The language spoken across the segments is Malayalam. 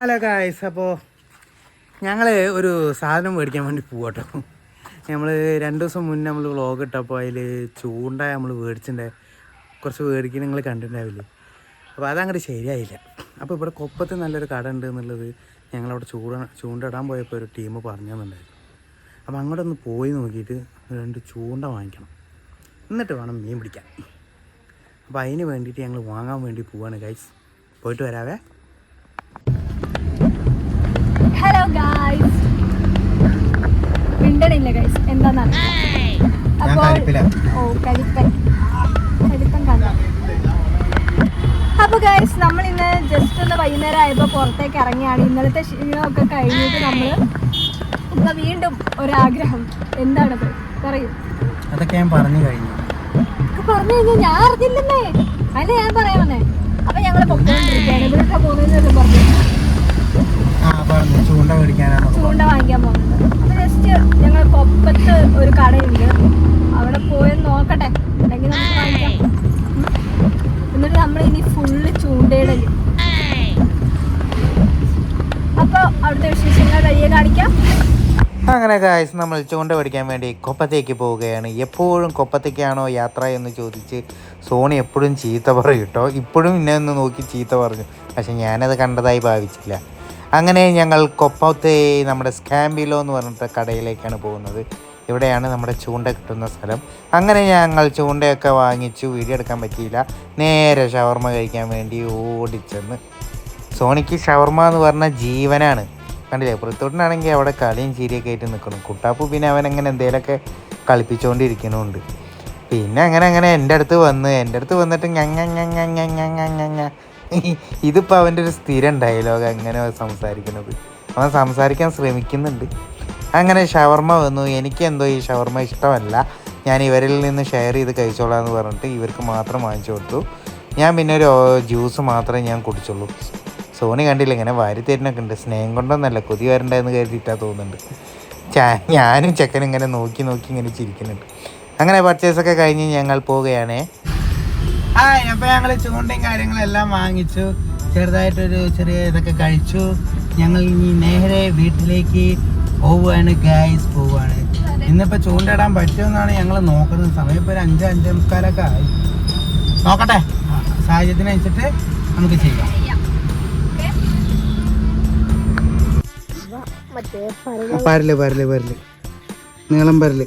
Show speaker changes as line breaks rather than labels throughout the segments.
ഹലോ ഗായ്സ് അപ്പോൾ ഞങ്ങൾ ഒരു സാധനം മേടിക്കാൻ വേണ്ടി പോകട്ടോ നമ്മൾ രണ്ട് ദിവസം മുന്നേ നമ്മൾ വ്ളോഗ് ഇട്ടപ്പോൾ അതിൽ ചൂണ്ട നമ്മൾ മേടിച്ചിട്ടുണ്ടായി കുറച്ച് മേടിക്കുന്ന നിങ്ങൾ കണ്ടിട്ടുണ്ടാവില്ലേ? അപ്പോൾ അതങ്ങോട്ട് ശരിയായില്ല. അപ്പോൾ ഇവിടെ കൊപ്പത്ത് നല്ലൊരു കട ഉണ്ട് എന്നുള്ളത് ഞങ്ങളവിടെ ചൂട ചൂണ്ടിടാൻ പോയപ്പോൾ ഒരു ടീം പറഞ്ഞു തന്നിട്ടുണ്ടായിരുന്നു അപ്പോൾ അങ്ങോട്ടൊന്ന് പോയി നോക്കിയിട്ട് രണ്ട് ചൂണ്ട വാങ്ങിക്കണം. എന്നിട്ട് വേണം മീൻ പിടിക്കാൻ. അപ്പോൾ അതിന് വേണ്ടിയിട്ട് ഞങ്ങൾ വാങ്ങാൻ വേണ്ടി പോവാണ് ഗൈസ് പോയിട്ട് വരാവേ.
ഹലോ ഗൈസ് മിണ്ടണില്ല ഗൈസ് എന്താന്നാണ് ഓ കലിപ്പൻ. കലിപ്പൻ കണ്ട? അപ്പോൾ ഗൈസ് നമ്മൾ ഇന്ന് ജസ്റ്റ് ഒന്ന് വൈകുന്നേരം ആയപ്പോൾ പുറത്തേക്ക് ഇറങ്ങിയാണ്. ഇന്നലത്തെ ക്ഷീണമൊക്കെ കഴിഞ്ഞിട്ട് നമ്മൾ ഇപ്പൊ വീണ്ടും ഒരാഗ്രഹം. എന്താണത് പറയൂ.
അതൊക്കെ ഞാൻ പറഞ്ഞു കഴിഞ്ഞു.
ഒക്കെ പറഞ്ഞു കഴിഞ്ഞാൽ ഞാൻ അറിഞ്ഞില്ലെന്നേ. അല്ല ഞാൻ പറയാൻ വന്നേ അപ്പൊ ഞങ്ങൾ പൊക്കോണ്ടിരിക്കുകയാണ്. ഇവിടൊക്കെ പോകുന്നതെന്ന് പറഞ്ഞു.
ചൂണ്ട മേടിക്കാനാണോ
ചൂണ്ട വാങ്ങിക്കാൻ പോകുന്നത്. അപ്പൊ ജസ്റ്റ് ഞങ്ങൾ കൊപ്പത്ത് ഒരു കടയുണ്ട് അവിടെ പോയി നോക്കട്ടെ ഉണ്ടെങ്കിൽ നമുക്ക് വാങ്ങിക്കാം ഉം. എന്നിട്ട് നമ്മൾ ഇനി ഫുള്ള് ചൂണ്ടയിടൽ അപ്പൊ അവിടുത്തെ വിശേഷങ്ങൾ വഴിയെ കാണിക്കാം
അങ്ങനെ ഗായ്സ് നമ്മൾ ചൂണ്ട പിടിക്കാൻ വേണ്ടി കൊപ്പത്തേക്ക് പോവുകയാണ്. എപ്പോഴും കൊപ്പത്തേക്കാണോ യാത്ര എന്ന് ചോദിച്ച് സോണി എപ്പോഴും ചീത്ത പറയും കേട്ടോ. ഇപ്പോഴും എന്നെ ഒന്ന് നോക്കി ചീത്ത പറഞ്ഞു. പക്ഷെ ഞാനത് കണ്ടതായി ഭാവിച്ചില്ല. അങ്ങനെ ഞങ്ങൾ കൊപ്പത്തെ നമ്മുടെ സ്കാമ്പിലോ എന്ന് പറഞ്ഞിട്ട് കടയിലേക്കാണ് പോകുന്നത്. ഇവിടെയാണ് നമ്മുടെ ചൂണ്ട കിട്ടുന്ന സ്ഥലം. അങ്ങനെ ഞങ്ങൾ ചൂണ്ടയൊക്കെ വാങ്ങിച്ചു. വീഡിയോ എടുക്കാൻ പറ്റിയില്ല. നേരെ ഷവർമ കഴിക്കാൻ വേണ്ടി ഓടിച്ചെന്ന്. സോണിക്ക് ഷവർമ എന്ന് പറഞ്ഞ ജീവനാണ്. കണ്ടില്ലേ? പുറത്തോട്ടിനാണെങ്കിൽ അവിടെ കളിയും ചീരിയൊക്കെ ആയിട്ട് നിൽക്കണം. കുട്ടാപ്പ് പിന്നെ അവൻ അങ്ങനെ എന്തെങ്കിലുമൊക്കെ കളിപ്പിച്ചുകൊണ്ടിരിക്കണമുണ്ട് പിന്നെ അങ്ങനെ അങ്ങനെ എന്റെ അടുത്ത് വന്ന് എന്റെ അടുത്ത് വന്നിട്ട് ഞങ്ങ ഇതിപ്പോൾ അവന്റെ ഒരു സ്ഥിരം ഡയലോഗ് അങ്ങനെ സംസാരിക്കുന്നത്. അവൻ സംസാരിക്കാൻ ശ്രമിക്കുന്നുണ്ട്. അങ്ങനെ ഷവർമ വന്നു. എനിക്ക് എന്തോ ഈ ഷവർമ ഇഷ്ടമല്ല. ഞാൻ ഇവരിൽ നിന്ന് ഷെയർ ചെയ്ത് കഴിച്ചോളാം എന്ന് പറഞ്ഞിട്ട് ഇവർക്ക് മാത്രം വാങ്ങിച്ചു കൊടുത്തു. ഞാൻ പിന്നെ ഒരു ജ്യൂസ് മാത്രമേ ഞാൻ കുടിച്ചുള്ളൂ. സോണി കണ്ടില്ല ഇങ്ങനെ വാരി തരുന്നൊക്കെ ഉണ്ട്. സ്നേഹം കൊണ്ടൊന്നല്ല കൊതി വരണ്ടെന്ന് കരുതിയിട്ടാ തോന്നുന്നുണ്ട്. ഞാനും ചെക്കനും ഇങ്ങനെ നോക്കി നോക്കി ഇങ്ങനെ ചിരിക്കുന്നുണ്ട്. അങ്ങനെ പർച്ചേസ് ഒക്കെ കഴിഞ്ഞ് ഞങ്ങൾ പോവുകയാണേ. ആ അപ്പൊ ഞങ്ങൾ ചൂണ്ടയും കാര്യങ്ങളെല്ലാം വാങ്ങിച്ചു. ചെറുതായിട്ടൊരു ചെറിയ ഇതൊക്കെ കഴിച്ചു. ഞങ്ങൾ ഇനി നേരെ വീട്ടിലേക്ക് പോവുകയാണ് ഗായ്സ് പോവുകയാണ്. ഇന്നിപ്പോൾ ചൂണ്ടയിടാൻ പറ്റുമെന്നാണ് ഞങ്ങൾ നോക്കുന്നത്. സമയം ഇപ്പോൾ ഒരു അഞ്ച് അഞ്ചേ മുക്കാലൊക്കെ ആയി. നോക്കട്ടെ. സാഹചര്യത്തിനനുസരിച്ചിട്ട് നമുക്ക് ചെയ്യാം. പരൽ. പരൽ പരൽ നീളം പരൽ.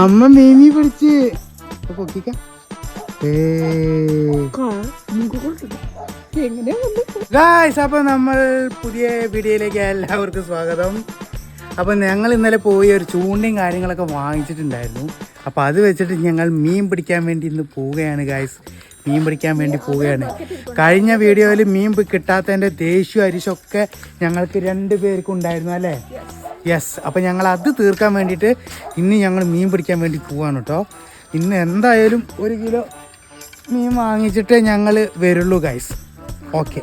അമ്മ മീമി പിടിച്ച്. പൊക്കിക്ക. ഗായ്സ് അപ്പോൾ നമ്മൾ പുതിയ വീഡിയോയിലേക്ക് എല്ലാവർക്കും സ്വാഗതം. അപ്പോൾ ഞങ്ങൾ ഇന്നലെ പോയി ഒരു ചൂണ്ടയും കാര്യങ്ങളൊക്കെ വാങ്ങിച്ചിട്ടുണ്ടായിരുന്നു. അപ്പോൾ അത് വെച്ചിട്ട് ഞങ്ങൾ മീൻ പിടിക്കാൻ വേണ്ടി ഇന്ന് പോവുകയാണ് ഗായ്സ് മീൻ പിടിക്കാൻ വേണ്ടി പോവുകയാണ്. കഴിഞ്ഞ വീഡിയോയിൽ മീൻ കിട്ടാത്തതിന്റെ ദേഷ്യം അരിശമൊക്കെ ഞങ്ങൾക്ക് രണ്ട് പേർക്കും ഉണ്ടായിരുന്നു അല്ലേ? യെസ് അപ്പം ഞങ്ങൾ അത് തീർക്കാൻ വേണ്ടിയിട്ട് ഇന്ന് ഞങ്ങൾ മീൻ പിടിക്കാൻ വേണ്ടി പോവാണ് കേട്ടോ ഇന്ന് എന്തായാലും ഒരു കിലോ മീൻ വാങ്ങിച്ചിട്ട് ഞങ്ങൾ വരുള്ളൂ ഗൈസ് ഓക്കെ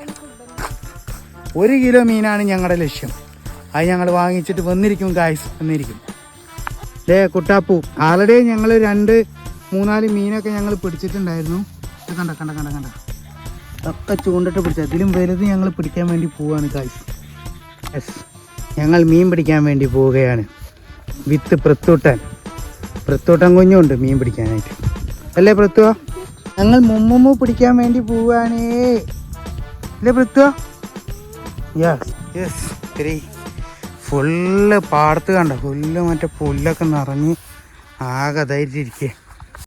ഒരു കിലോ മീനാണ് ഞങ്ങളുടെ ലക്ഷ്യം. അത് ഞങ്ങൾ വാങ്ങിച്ചിട്ട് വന്നിരിക്കും ഗായ്സ് വന്നിരിക്കും. ദേ കുട്ടാപ്പു ആൾറെഡി ഞങ്ങൾ രണ്ട് മൂന്നാൽ മീനൊക്കെ ഞങ്ങൾ പിടിച്ചിട്ടുണ്ടായിരുന്നു. കണ്ട കണ്ട കണ്ട കണ്ട. ഒക്കെ ചൂണ്ടിട്ട് പിടിച്ച. അതിലും വലുത് ഞങ്ങൾ പിടിക്കാൻ വേണ്ടി പോവുകയാണ് ഗായ്സ് യെസ് ഞങ്ങൾ മീൻ പിടിക്കാൻ വേണ്ടി പോവുകയാണ്. വിത്ത് പ്രത്തൂട്ടൻ. പ്രത്തൂട്ടൻ കുഞ്ഞുണ്ട് മീൻ പിടിക്കാനായിട്ട്. അല്ലേ പ്രത്തു? ഞങ്ങൾ മുമ്മുമ്മു പിടിക്കാൻ വേണ്ടി പോവുകയാണേ അല്ലേ പ്രത്തു? യെസ് യെസ് ഫുള്ള് പാടത്ത് കണ്ട? ഫുള്ള് മറ്റേ പുല്ലൊക്കെ നിറഞ്ഞ് ആകെ ധൈര്യം ഇരിക്കേ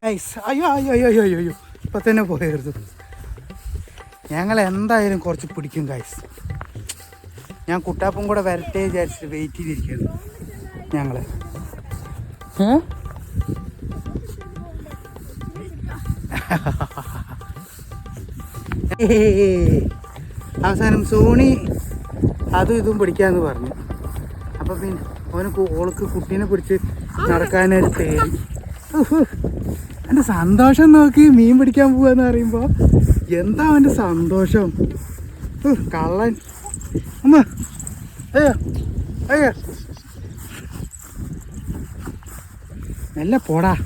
അയ്യോ അയ്യോ അയ്യോ അയ്യോ അയ്യോ. ഇപ്പം തന്നെ പോയരുത്. ഞങ്ങൾ എന്തായാലും കുറച്ച് പിടിക്കും കായ്സ് ഞാൻ കുട്ടാപ്പും കൂടെ വരട്ടെ വിചാരിച്ചിട്ട് വെയിറ്റ് ചെയ്തിരിക്കുകയാണ് ഞങ്ങൾ അവസാനം സോണി അതും ഇതും പിടിക്കാന്ന് പറഞ്ഞു. അപ്പൊ പിന്നെ അവന് ഓൾക്ക് കുട്ടീനെ പിടിച്ച് നടക്കാനൊരു പേടി. എന്റെ സന്തോഷം നോക്കി മീൻ പിടിക്കാൻ പോവാന്ന് പറയുമ്പോ എന്താ അവന്റെ സന്തോഷം? കള്ളൻ. അമ്മ അയ്യോ അയ്യോ. നല്ല പോടാ.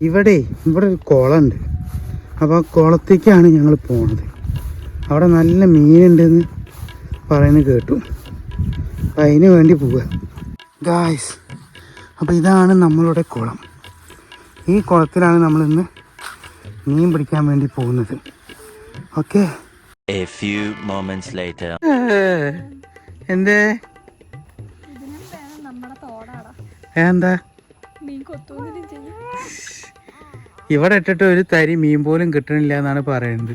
ഇവിടെ ഇവിടെ ഒരു കുളമുണ്ട്. അപ്പോൾ ആ കുളത്തേക്കാണ് ഞങ്ങൾ പോണത്. അവിടെ നല്ല മീനുണ്ടെന്ന് പറയുന്നത് കേട്ടു. അപ്പം അതിന് വേണ്ടി പോവുക ഗായ്സ് അപ്പോൾ ഇതാണ് നമ്മളുടെ കുളം. ഈ കുളത്തിലാണ് നമ്മൾ ഇന്ന് മീൻ പിടിക്കാൻ വേണ്ടി പോകുന്നത്. Okay
A few moments later.
എന്തേ? ഇവിടെ ഇട്ടിട്ട് ഒരു തരി മീൻ പോലും കിട്ടണില്ല എന്നാണ് പറയുന്നത്.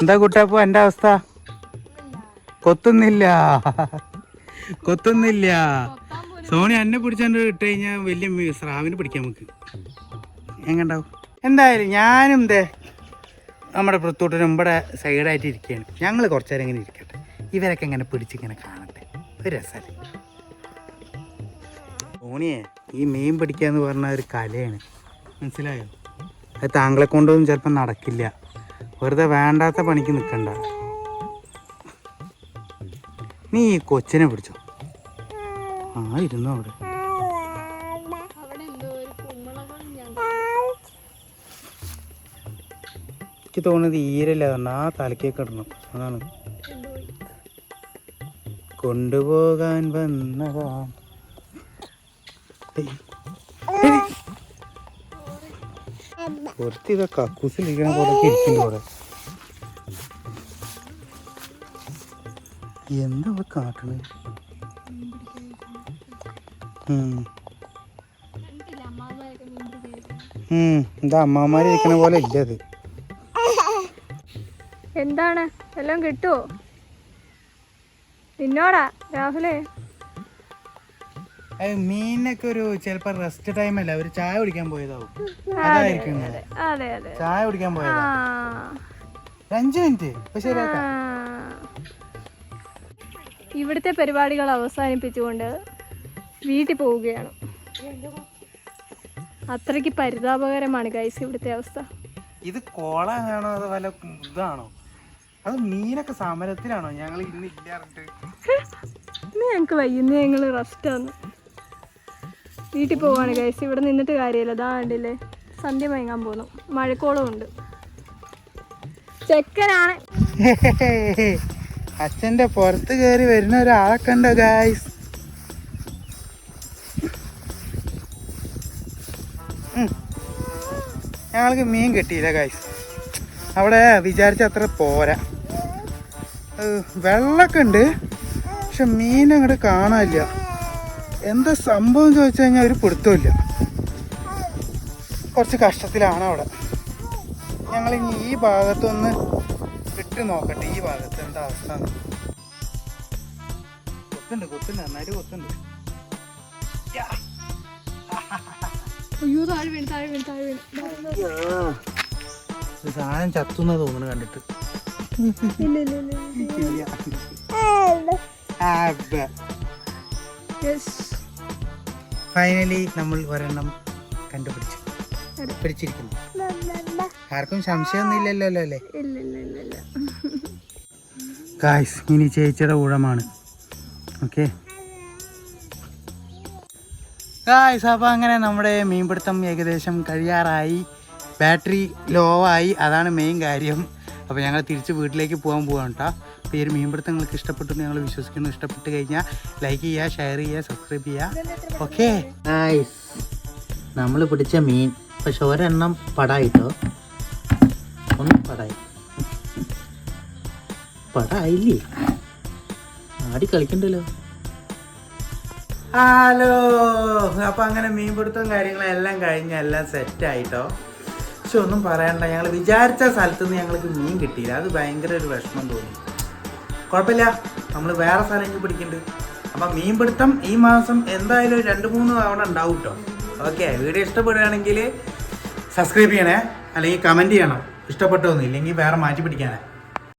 എന്താ കുട്ടപ്പോ എന്റെ അവസ്ഥ? കൊത്തുന്നില്ല. കൊത്തുന്നില്ല. സോണി എന്നെ പിടിച്ചോണ്ട് ഇട്ട് കഴിഞ്ഞാൽ വലിയ സ്രാവിന് പിടിക്കാൻ നമുക്ക്. എങ്ങണ്ടാവും എന്തായാലും ഞാനും ദേ നമ്മുടെ പുറത്തോട്ടിനും ഇവിടെ സൈഡായിട്ട് ഇരിക്കുകയാണ്. ഞങ്ങൾ കുറച്ചു നേരം ഇങ്ങനെ ഇരിക്കട്ടെ. ഇവരൊക്കെ ഇങ്ങനെ പിടിച്ചിങ്ങനെ കാണട്ടെ. ഒരു രസമല്ലേ ഓണിയെ ഈ മീൻ പിടിക്കുക എന്ന് പറഞ്ഞ ഒരു കലയാണ്. മനസ്സിലായോ? അത് താങ്കളെ കൊണ്ടൊന്നും ചിലപ്പോൾ നടക്കില്ല. വെറുതെ വേണ്ടാത്ത പണിക്ക് നിൽക്കണ്ട നീ ഈ കൊച്ചിനെ പിടിച്ചോ? ആ ഇരുന്നു അവിടെ? എനിക്ക് തോന്നുന്നത് ഈരല്ല കാരണം ആ തലക്കേക്ക് ഇടണം അതാണ്. കൊണ്ടുപോകാൻ വന്നതാ. കുറച്ച് ഇതാ കക്കൂസിലിരിക്കണ പോലൊക്കെ ഇരിക്കുന്നു ഇവിടെ. എന്താ അവിടെ കാട്ടണേ? ഉം.
കണ്ടില്ല അമ്മാമ്മയൊക്കെ മീൻ പിടിക്കുന്നത്
ഉം. എന്താ അമ്മമാര് പോലെ ഇല്ല അത്.
എന്താണ്? എല്ലാം കിട്ടുമോ നിന്നോടാ രാഹുലേ.
മീനൊക്കെ ഒരു ചിലപ്പോ റെസ്റ്റ് ടൈം അല്ല? ഒരു ചായ കുടിക്കാൻ പോയതാവും. അതായിരിക്കും ചായ കുടിക്കാൻ പോയതാ. അഞ്ച് മിനിറ്റ്
ഇവിടുത്തെ പരിപാടികൾ അവസാനിപ്പിച്ചുകൊണ്ട് വീട്ടിൽ പോവുകയാണ്. അത്രയ്ക്ക് പരിതാപകരമാണ് ഗൈസ് ഇവിടുത്തെ അവസ്ഥ.
ഇത് കോളാണോ അതോ വല്ല ഇതാണോ? അത് മീനൊക്കെ സമരത്തിലാണോ? ഞങ്ങൾ ഇന്ന് ഇല്ലാറുണ്ട്
ഇന്ന് ഞങ്ങൾക്ക് ഞങ്ങൾ റെസ്റ്റ് ആണ്. വീട്ടിൽ പോവാണ് ഗൈസ് ഇവിടെ നിന്നിട്ട് കാര്യമില്ല. ഇതാ കണ്ടില്ലേ? സന്ധ്യ മയങ്ങാൻ പോകുന്നു മഴക്കോളം ഉണ്ട്. ചെക്കനാണ്.
അച്ഛന്റെ പുറത്ത് കയറി വരുന്ന ഒരാളെ കണ്ടോ ഗായ്സ് ഞങ്ങൾക്ക് മീൻ കിട്ടിയില്ല ഗായ്സ് അവിടെ വിചാരിച്ച അത്ര പോരാ. വെള്ളമൊക്കെ ഉണ്ട് പക്ഷെ മീൻ അങ്ങോട്ട് കാണാനില്ല. എന്താ സംഭവം ചോദിച്ചു കഴിഞ്ഞാൽ ഒരു പിടുത്തമില്ല കുറച്ച് കഷ്ടത്തിലാണ് അവിടെ. ഞങ്ങൾ ഇനി ഈ ഭാഗത്തൊന്ന് ഇട്ട് നോക്കട്ടെ. ഈ ഭാഗത്ത് എന്താ അവസ്ഥ. കൊത്തുണ്ട് കൊത്തുണ്ട്. നന്നായിട്ട് കൊത്തുണ്ട്. സാധനം ചത്തുന്ന തോന്നുന്നു കണ്ടിട്ട്. ഫൈനലി നമ്മൾ ഒരെണ്ണം കണ്ടുപിടിച്ചു. പിടിച്ചിരിക്കുന്നു. ആർക്കും സംശയമൊന്നും ഇല്ലല്ലോ അല്ലേ ഗായ്സ് ഇനി ചേച്ചിയുടെ ഊഴമാണ്. ഓക്കെ ഗായ്സ് അപ്പോൾ അങ്ങനെ നമ്മുടെ മീൻപിടുത്തം ഏകദേശം കഴിയാറായി. ബാറ്ററി ലോ ആയി. അതാണ് മെയിൻ കാര്യം. അപ്പോൾ ഞങ്ങൾ തിരിച്ച് വീട്ടിലേക്ക് പോകാൻ പോവാണ് കേട്ടോ അപ്പോൾ ഈ ഒരു മീൻപിടുത്തം നിങ്ങൾക്ക് ഇഷ്ടപ്പെട്ടു ഞങ്ങൾ വിശ്വസിക്കുന്നു. ഇഷ്ടപ്പെട്ട് കഴിഞ്ഞാൽ ലൈക്ക് ചെയ്യുക ഷെയർ ചെയ്യുക സബ്സ്ക്രൈബ് ചെയ്യുക ഓക്കെ നൈസ് നമ്മൾ പിടിച്ച മീൻ പക്ഷെ ഒരെണ്ണം പടായിട്ടോ ഒന്ന് പടായി. പടായില്ലേ? ആടി കളിക്കണ്ടല്ലോ. ഹലോ അപ്പൊ അങ്ങനെ മീൻപിടുത്തവും കാര്യങ്ങളും എല്ലാം കഴിഞ്ഞ് എല്ലാം സെറ്റായിട്ടോ ഒന്നും പറയണ്ട. ഞങ്ങൾ വിചാരിച്ച സ്ഥലത്ത് നിന്ന് ഞങ്ങൾക്ക് മീൻ കിട്ടിയില്ല. അത് ഭയങ്കര ഒരു വിഷമം തോന്നി. കുഴപ്പമില്ല. നമ്മൾ വേറെ സ്ഥലം പിടിക്കുന്നുണ്ട് അപ്പം മീൻ പിടുത്തം ഈ മാസം എന്തായാലും രണ്ട് മൂന്ന് തവണ ഉണ്ടാവും കേട്ടോ ഓക്കെ വീഡിയോ ഇഷ്ടപ്പെടുകയാണെങ്കിൽ സബ്സ്ക്രൈബ് ചെയ്യണേ. അല്ലെങ്കിൽ കമന്റ് ചെയ്യണം. ഇഷ്ടപ്പെട്ടൊന്നും ഇല്ലെങ്കിൽ വേറെ മാറ്റി പിടിക്കാനേ.